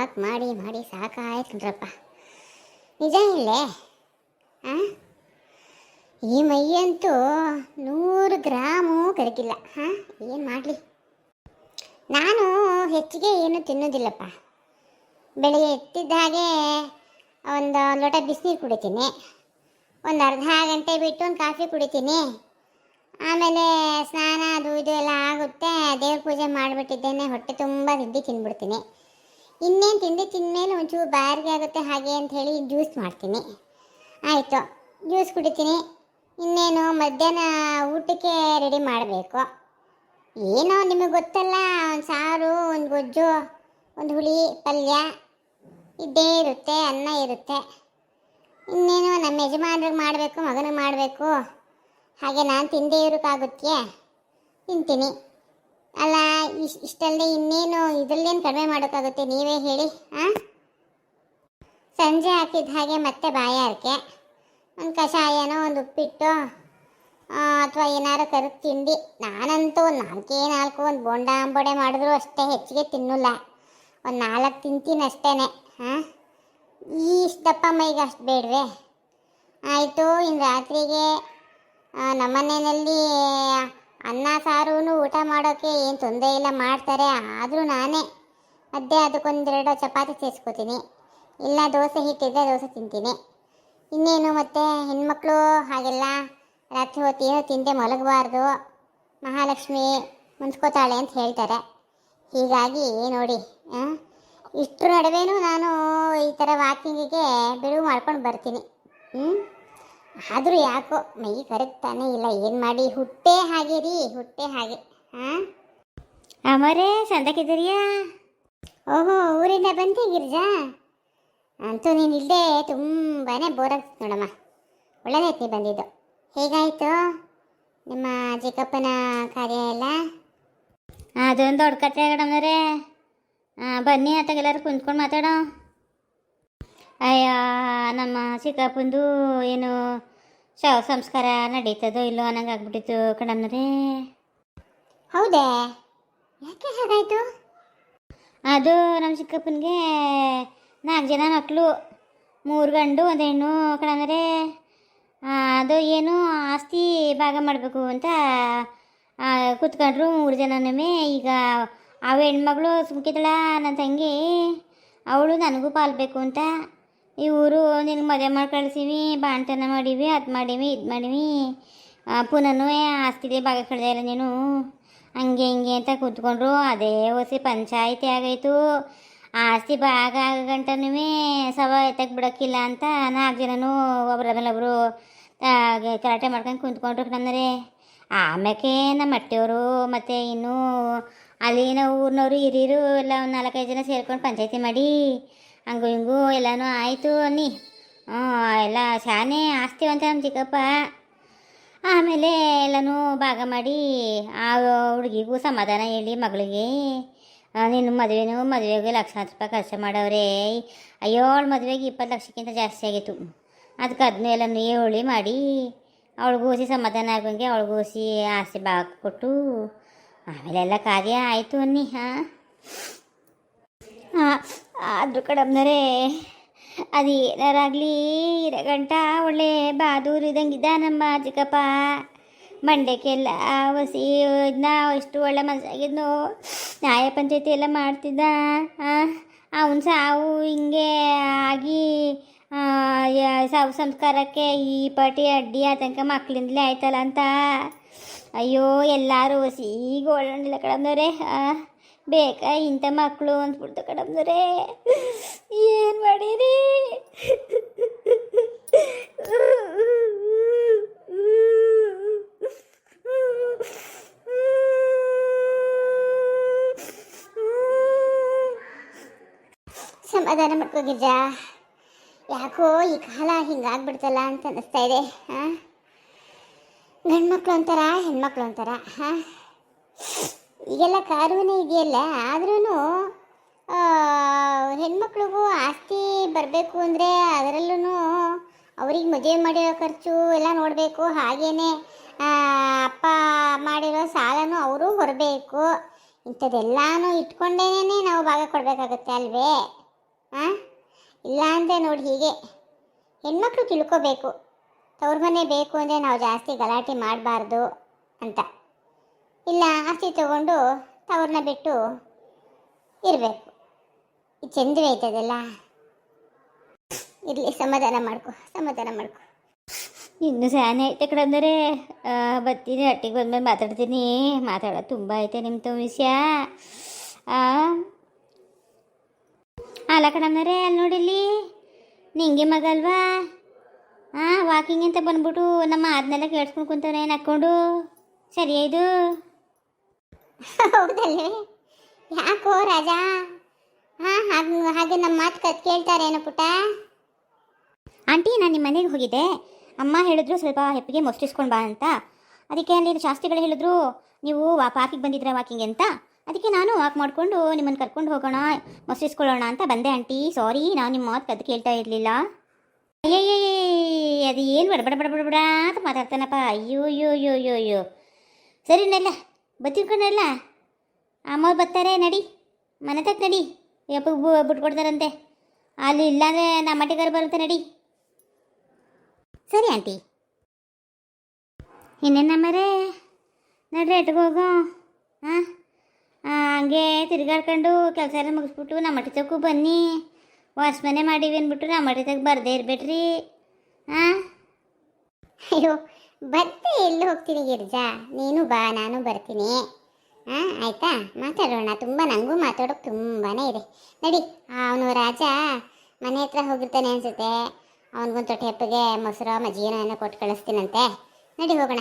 Walk ಮಾಡಿ ಮಾಡಿ ಸಾಕಾಯ್ತು ಕಣ್ರಪ್ಪ. ನಿಜ ಇಲ್ಲೇ? ಹಾಂ ಈ ಮೈಯಂತೂ ನೂರು ಗ್ರಾಮು ಕರಗಿಲ್ಲ. ಹಾಂ, ಏನು ಮಾಡಲಿ? ನಾನು ಹೆಚ್ಚಿಗೆ ಏನು ತಿನ್ನೋದಿಲ್ಲಪ್ಪ. ಬೆಳಿಗ್ಗೆ ಎತ್ತಿದ್ದ ಹಾಗೆ ಒಂದು ಲೋಟ ಬಿಸಿನೀರು ಕುಡಿತೀನಿ. ಒಂದು ಅರ್ಧ ಗಂಟೆ ಬಿಟ್ಟು ಒಂದು ಕಾಫಿ ಕುಡಿತೀನಿ. ಆಮೇಲೆ ಸ್ನಾನ ಅದು ಇದು ಎಲ್ಲ ಆಗುತ್ತೆ. ದೇವ್ರ ಪೂಜೆ ಮಾಡಿಬಿಟ್ಟಿದ್ದೇನೆ. ಹೊಟ್ಟೆ ತುಂಬ ತಿಂಡಿ ತಿಂದ್ಬಿಡ್ತೀನಿ ಇನ್ನೇನು ತಿಂಡಿ ತಿಂದಮೇಲೆ ಒಂಚೂರು ಬಾಯಾರಿಗೆ ಆಗುತ್ತೆ ಹಾಗೆ ಅಂತ ಹೇಳಿ ಜ್ಯೂಸ್ ಮಾಡ್ತೀನಿ. ಆಯಿತು, ಜ್ಯೂಸ್ ಕುಡಿತೀನಿ. ಇನ್ನೇನು ಮಧ್ಯಾಹ್ನ ಊಟಕ್ಕೆ ರೆಡಿ ಮಾಡಬೇಕು. ಏನೋ ನಿಮಗೆ ಗೊತ್ತಲ್ಲ, ಒಂದು ಸಾರು, ಒಂದು ಗೊಜ್ಜು, ಒಂದು ಹುಳಿ, ಪಲ್ಯ, ಇದ್ದೇ ಇರುತ್ತೆ, ಅನ್ನ ಇರುತ್ತೆ. ಇನ್ನೇನು ನಮ್ಮ ಯಜಮಾನ್ರಿಗೆ ಮಾಡಬೇಕು, ಮಗನಿಗೆ ಮಾಡಬೇಕು. ಹಾಗೆ ನಾನು ತಿಂದೇ ಇರೋಕ್ಕಾಗುತ್ತೆ ತಿಂತೀನಿ. ಅಲ್ಲ, ಇಷ್ ಇಷ್ಟಲ್ಲದೆ ಇನ್ನೇನು ಇದರಲ್ಲೇನು ಕಡಿಮೆ ಮಾಡೋಕ್ಕಾಗುತ್ತೆ ನೀವೇ ಹೇಳಿ ಹಾಂ ಸಂಜೆ ಹಾಕಿದ ಹಾಗೆ ಮತ್ತೆ ಬಾಯಾರಿಕೆ ಒಂದು ಕಷಾಯನೋ, ಒಂದು ಉಪ್ಪಿಟ್ಟು ಅಥವಾ ಏನಾರು ಕರೆದು ತಿಂಡಿ. ನಾನಂತೂ ಒಂದು ನಾಲ್ಕೇ ನಾಲ್ಕು ಒಂದು ಬೋಂಡ ಅಂಬೋಡೆ ಮಾಡಿದ್ರು ಅಷ್ಟೇ ಹೆಚ್ಚಿಗೆ ತಿನ್ನಲ್ಲ. ಒಂದು ನಾಲ್ಕು ತಿಂತೀನಿ ಅಷ್ಟೇ ಹಾಂ ಈ ದಪ್ಪ ಮೈಗೆ ಅಷ್ಟು ಬೇಡವೆ? ಆಯಿತು ಇನ್ನು ರಾತ್ರಿಗೆ ನಮ್ಮನೆಯಲ್ಲಿ ಸಾರು ಊಟ ಮಾಡೋಕ್ಕೆ ಏನು ತೊಂದರೆ ಇಲ್ಲ, ಮಾಡ್ತಾರೆ. ಆದರೂ ನಾನೇ ಮಧ್ಯೆ ಅದಕ್ಕೊಂದೆರಡು ಚಪಾತಿ ಸೇರಿಸ್ಕೋತೀನಿ. ಇಲ್ಲ, ದೋಸೆ ಹಿಟ್ಟಿದ್ರೆ ದೋಸೆ ತಿಂತೀನಿ. ಇನ್ನೇನು ಮತ್ತು ಹೆಣ್ಮಕ್ಳು ಹಾಗೆಲ್ಲ ರಾತ್ರಿ ಹೊತ್ತು ಏನೂ ತಿಂದೆ ಮಲಗಬಾರ್ದು. ಮಹಾಲಕ್ಷ್ಮಿ ಮುನ್ಸ್ಕೋತಾಳೆ ಅಂತ ಹೇಳ್ತಾರೆ. ಹೀಗಾಗಿ ನೋಡಿ ಇಷ್ಟ್ರ ನಡುವೆನೂ ನಾನು ಈ ಥರ ವಾಕಿಂಗಿಗೆ ಬಿಡುವು ಮಾಡ್ಕೊಂಡು ಬರ್ತೀನಿ. ಹ್ಞೂ ಆದರೂ ಯಾಕೋ ಮೈ ಕರಗ್ತಾನೆ ಇಲ್ಲ. ಏನು ಮಾಡಿ? ಹುಟ್ಟೆ ಹಾಗೆ ರೀ ಹುಟ್ಟೆ ಹಾಗೆ. ಹಾಂ? ಅಮರೇ ಸಂದಕ್ಕಿದ್ದೀರಿಯಾ ಓಹೋ ಊರಿಂದ ಬಂದೆ ಗಿರ್ಜಾ. ಅಂತೂ ನೀನು ಇಲ್ಲದೆ ತುಂಬಾ ಬೋರ್ ಆಗ್ತಿತ್ತು ನೋಡಮ್ಮ. ಒಳ್ಳೆದಾಯ್ತು ನೀ ಬಂದಿದ್ದು. ಹೇಗಾಯಿತು? ನಿಮ್ಮ ಚಿಕ್ಕಪ್ಪನ ಕಾರ್ಯ ಎಲ್ಲ? ಅದೊಂದು ದೊಡ್ಡ ಕತೆ ಮೇಡಮ್ನವರೇ ಬನ್ನಿ ಆತಾಗೆಲ್ಲರೂ ಕುಂತ್ಕೊಂಡು ಮಾತಾಡೋ. ಅಯ್ಯ ನಮ್ಮ ಚಿಕ್ಕಪ್ಪಂದು ಏನು ಶವ ಸಂಸ್ಕಾರ ನಡೀತದೋ ಇಲ್ಲೋ ಅನ್ನಂಗೆ ಆಗ್ಬಿಟ್ಟಿತ್ತು ಕಣಮ್ಮನರೇ ಹೌದೇ? ಯಾಕೆ ಹಾಗಾಯಿತು? ಅದು ನಮ್ಮ ಚಿಕ್ಕಪ್ಪನಿಗೆ ನಾಲ್ಕು ಜನ ಮಕ್ಕಳು ಮೂರು ಗಂಡು ಒಂದು ಹೆಣ್ಣು ಕಣಂದರೆ ಅದು ಏನು ಆಸ್ತಿ ಭಾಗ ಮಾಡಬೇಕು ಅಂತ ಕೂತ್ಕೊಂಡ್ರು ಮೂರು ಜನನೂ ಈಗ ಅವ ಹೆಣ್ಮಗಳು ಸುಮ್ಕಿದಳ ನನ್ನ ತಂಗಿ ಅವಳು ನನಗೂ ಪಾಲ್ಬೇಕು ಅಂತ. ಇವರು ನಿನ್ನ ಮದುವೆ ಮಾಡಿ ಕಳಿಸೀವಿ, ಬಾಣ್ತನ ಮಾಡೀವಿ, ಅದು ಮಾಡೀವಿ, ಇದು ಮಾಡೀವಿ. ಪುನಃ ಆಸ್ತಿದೆ ಭಾಗ ಕಳ್ದೆ ಇಲ್ಲ ನೀನು. ಹಂಗೆ ಹಿಂಗೆ ಅಂತ ಕೂತ್ಕೊಂಡ್ರು, ಅದೇ ಹೊಸಿ ಪಂಚಾಯಿತಿ ಆಗೈತು. ಆಸ್ತಿ ಭಾಗ ಆಗಂಟನೂ ಸವ ಎತ್ತಕ್ಕೆ ಬಿಡೋಕ್ಕಿಲ್ಲ ಅಂತ ನಾಲ್ಕು ಜನನು ಒಬ್ರ ಮೇಲೆ ಒಬ್ಬರು ಕರಾಟೆ ಮಾಡ್ಕೊಂಡು ಕುಂತ್ಕೊಂಡ್ರು ನಮ್ಮರೆ ಆಮ್ಯಾಕೆ ನಮ್ಮ ಅಟ್ಟೆಯವರು ಮತ್ತು ಇನ್ನೂ ಅಲ್ಲಿನ ಊರಿನವರು ಹಿರಿಯರು ಎಲ್ಲ ಒಂದು ನಾಲ್ಕೈದು ಜನ ಸೇರ್ಕೊಂಡು ಪಂಚಾಯಿತಿ ಮಾಡಿ. ಹಂಗು ಹಿಂಗೂ ಎಲ್ಲನೂ ಆಯಿತು ಅನ್ನಿ. ಹ್ಞೂ, ಎಲ್ಲ ಶಾನೆ ಆಸ್ತಿ ಅಂತ ನಮ್ಮ ಚಿಕ್ಕಪ್ಪ. ಆಮೇಲೆ ಎಲ್ಲನೂ ಭಾಗ ಮಾಡಿ ಆ ಹುಡುಗಿಗೂ ಸಮಾಧಾನ ಹೇಳಿ ಮಗಳಿಗೆ ನಿನ್ನ ಮದುವೆನೂ ಮದುವೆಗೆ ಲಕ್ಷಾಂತರ ರೂಪಾಯಿ ಖರ್ಚು ಮಾಡವ್ರೆ. ಅಯ್ಯೋ, ಅವಳ ಮದುವೆಗೆ ಇಪ್ಪತ್ತು ಲಕ್ಷಕ್ಕಿಂತ ಜಾಸ್ತಿ ಆಗಿತ್ತು. ಅದಕ್ಕೆ ಅದನ್ನ ಎಲ್ಲನೂ ಹೇಳಿ ಮಾಡಿ ಅವಳಿಗೂಸಿ ಸಮಾಧಾನ ಆಗಂಗೆ ಅವಳಿಗೂಸಿ ಆಸ್ತಿ ಭಾಗ ಕೊಟ್ಟು ಆಮೇಲೆ ಎಲ್ಲ ಕಾರ್ಯ ಆಯಿತು ಅನ್ನಿ ಹಾಂ. ಆದರೂ ಕಡಮ್ನರೇ ಅದು ಏನಾರಾಗಲಿ? ಇರಗಂಟ ಒಳ್ಳೆ ಬಾದೂರು ಇದ್ದಂಗಿದ್ದ ನಮ್ಮ ಚಿಕ್ಕಪ್ಪ. ಮಂಡ್ಯಕ್ಕೆಲ್ಲ ವಸಿ ಇದನ್ನ ಎಷ್ಟು ಒಳ್ಳೆ ಮನಸ್ಸಾಗಿದ್ನು. ನ್ಯಾಯ ಪಂಚಾಯತಿ ಎಲ್ಲ ಮಾಡ್ತಿದ್ದ. ಅವನ ಸಾವು ಹಿಂಗೆ ಆಗಿ ಸಾವು ಸಂಸ್ಕಾರಕ್ಕೆ ಈ ಪಾಟಿ ಅಡ್ಡಿ ಆತಂಕ ಮಕ್ಕಳಿಂದಲೇ ಆಯ್ತಲ್ಲ ಅಂತ. ಅಯ್ಯೋ, ಎಲ್ಲರೂ ಈಗ ಒಳ್ಳೆ ಕಡಮ್ನವ್ರೆ ಬೇಕಾ ಇಂಥ ಮಕ್ಕಳು ಅಂದ್ಬಿಡ್ತು ಕಡಮ್ನವ್ರೆ ಏನು ಮಾಡೀರಿ? ಸಮಾಧಾನ ಮಾಡ್ಕೋ ಗಿರ್ಜ. ಯಾಕೋ ಈ ಕಾಲ ಹಿಂಗಾಗ್ಬಿಡ್ತಲ್ಲ ಅಂತ ಅನ್ನಿಸ್ತಾ ಇದೆ, ಹಾಂ? ಗಂಡ್ಮಕ್ಳು ಅಂತಾರ, ಹೆಣ್ಮಕ್ಳು ಅಂತಾರ, ಹಾಂ? ಈಗೆಲ್ಲ ಕಾನೂನು ಇದೆಯಲ್ಲ ಆದ್ರೂ ಹೆಣ್ಮಕ್ಳಿಗೂ ಆಸ್ತಿ ಬರಬೇಕು ಅಂದರೆ ಅದರಲ್ಲೂ ಅವ್ರಿಗೆ ಮದುವೆ ಮಾಡಿರೋ ಖರ್ಚು ಎಲ್ಲ ನೋಡಬೇಕು. ಹಾಗೇ ಅಪ್ಪ ಮಾಡಿರೋ ಸಾಲನೂ ಅವರು ಹೊರಬೇಕು. ಇಂಥದ್ದೆಲ್ಲಾನು ಇಟ್ಕೊಂಡೇನೆ ನಾವು ಭಾಗ ಕೊಡಬೇಕಾಗುತ್ತೆ ಅಲ್ವೇ? ಹಾಂ ಇಲ್ಲ ಅಂದರೆ ನೋಡಿ ಹೀಗೆ. ಹೆಣ್ಮಕ್ಳು ತಿಳ್ಕೋಬೇಕು. ತವ್ರ ಮನೆ ಬೇಕು ಅಂದರೆ ನಾವು ಜಾಸ್ತಿ ಗಲಾಟೆ ಮಾಡಬಾರ್ದು ಅಂತ. ಇಲ್ಲ ಆಸ್ತಿ ತಗೊಂಡು ತವ್ರನ್ನ ಬಿಟ್ಟು ಇರಬೇಕು. ಈ ಚಂದವೇ ಐತದಲ್ಲ? ಇರಲಿ, ಸಮಾಧಾನ ಮಾಡ್ಕೊ ಸಮಾಧಾನ ಮಾಡ್ಕೊ. ಇನ್ನು ಸ್ಯಾನೆ ಐತೆ ಕಡೆ ಅಂದರೆ ಬರ್ತೀನಿ ಅಟ್ಟಿಗೆ ಬಂದ್ಮೇಲೆ ಮಾತಾಡ್ತೀನಿ. ಮಾತಾಡೋದು ತುಂಬ ಐತೆ ನಿಮ್ಮ ತಮ್ಮ ವಿಷಯ ಅಲ್ಲ ಅಂದರೆ, ಅಲ್ಲಿ ನೋಡಿಲಿ ನಿಂಗೆ ಮಗ ಅಲ್ವಾ? ಹಾಂ ವಾಕಿಂಗ್ ಅಂತ ಬಂದ್ಬಿಟ್ಟು ನಮ್ಮ ಆದ್ಮೇಲೆ ಕೇಳಿಸ್ಕೊಂಡು ಏನು ಹಾಕ್ಕೊಂಡು ಸರಿ, ಇದು. ಹೌದಲ್ವೇ ಯಾಕೋ ರಾಜ? ಹಾಂ, ಹಾಗೆ ಹಾಗೆ ನಮ್ಮ ಮಾತು ಕತ್ ಕೇಳ್ತಾರೇನೋ ಪುಟ್ಟ ಆಂಟಿ, ನಾನು ನಿಮ್ಮ ಮನೆಗೆ ಹೋಗಿದ್ದೆ. ಅಮ್ಮ ಹೇಳಿದ್ರು ಸ್ವಲ್ಪ ಹೆಪ್ಪಿಗೆ ಮೊಸರಿಸ್ಕೊಂಡು ಬಾ ಅಂತ. ಅದಕ್ಕೆ ಅಲ್ಲಿ ಶಾಸ್ತ್ರಿಗಳು ಹೇಳಿದ್ರು, ನೀವು ವಾ ಪಾರ್ಕಿಗೆ ಬಂದಿದ್ರೆ ವಾಕಿಂಗ್ ಅಂತ? ಅದಕ್ಕೆ ನಾನು ವಾಕ್ ಮಾಡಿಕೊಂಡು ನಿಮ್ಮನ್ನು ಕರ್ಕೊಂಡು ಹೋಗೋಣ, ಮೊಸರಿಸ್ಕೊಳ್ಳೋಣ ಅಂತ ಬಂದೆ ಆಂಟಿ. ಸಾರಿ, ನಾನು ನಿಮ್ಮ ಮಾತು ಕದ್ದು ಕೇಳ್ತಾ ಇರಲಿಲ್ಲ. ಅಯ್ಯಯ್ಯೇ ಅದು ಏನು ಬಡಬಡ ಬಡಬಡ ಬಡ ಬಡ ಬಡ ಅಂತ ಮಾತಾಡ್ತಾನಪ್ಪ ಅಯ್ಯೋ ಅಯ್ಯೋ ಅಯ್ಯೋ ಅಯ್ಯೋ ಅಯ್ಯೋ ಸರಿನೆಲ್ಲ ಬತ್ತಿಕೊಂಡಲ್ಲ ಅಮ್ಮ ಬರ್ತಾರೆ, ನಡಿ. ಮನೆ ತಕ್ಕ ನಡಿ. ಯಪ್ಪಗೆ ಬಿಟ್ಕೊಡ್ತಾರಂತೆ ಅಲ್ಲಿ ಇಲ್ಲಾಂದ್ರೆ ನಮ್ಮ ಮಟ್ಟಿಗಾರ ಬರುತ್ತೆ, ನಡಿ. ಸರಿ ಆಂಟಿ. ಇನ್ನೇನು ಮರೇ ನಡ್ರಿ ಎಟ್ಗೆ ಹೋಗು? ಹಾಂ ಹಂಗೆ ತಿರ್ಗಾಡ್ಕೊಂಡು ಕೆಲಸ ಎಲ್ಲ ಮುಗಿಸ್ಬಿಟ್ಟು ನಮ್ಮ ಮಟ್ಟಿ ಬನ್ನಿ. ವಾಸ್ ಮನೆ ಮಾಡೀವಿ ಅಂದ್ಬಿಟ್ಟು ನಮ್ಮ ಮಟ್ಟಿ ತಕ್ಕ ಬರದೇ ಇರಬೇಡ್ರಿ. ಹಾಂ ಅಯ್ಯೋ ಬರ್ತೆ, ಎಲ್ಲಿ ಹೋಗ್ತೀನಿ ಗಿರ್ಜಾ? ನೀನು ಬಾ, ನಾನು ಬರ್ತೀನಿ. ಹಾಂ ಆಯಿತಾ? ಮಾತಾಡೋಣ, ತುಂಬ ನನಗೂ ಮಾತಾಡೋಕೆ ತುಂಬಾ ಇದೆ. ನಡಿ, ಅವನು ರಾಜ ಮನೆ ಹತ್ರ ಹೋಗಿರ್ತಾನೆ ಅನ್ಸುತ್ತೆ. ಅವನಿಗೊಂದು ತೊಟ್ಟೆ ಹೆಪ್ಪಿಗೆ ಮೊಸರು, ಮಜ್ಜಿಗೆನೋ ಏನೋ ಕೊಟ್ಟು ಕಳಿಸ್ತೀನಂತೆ. ನಡಿ ಹೋಗೋಣ.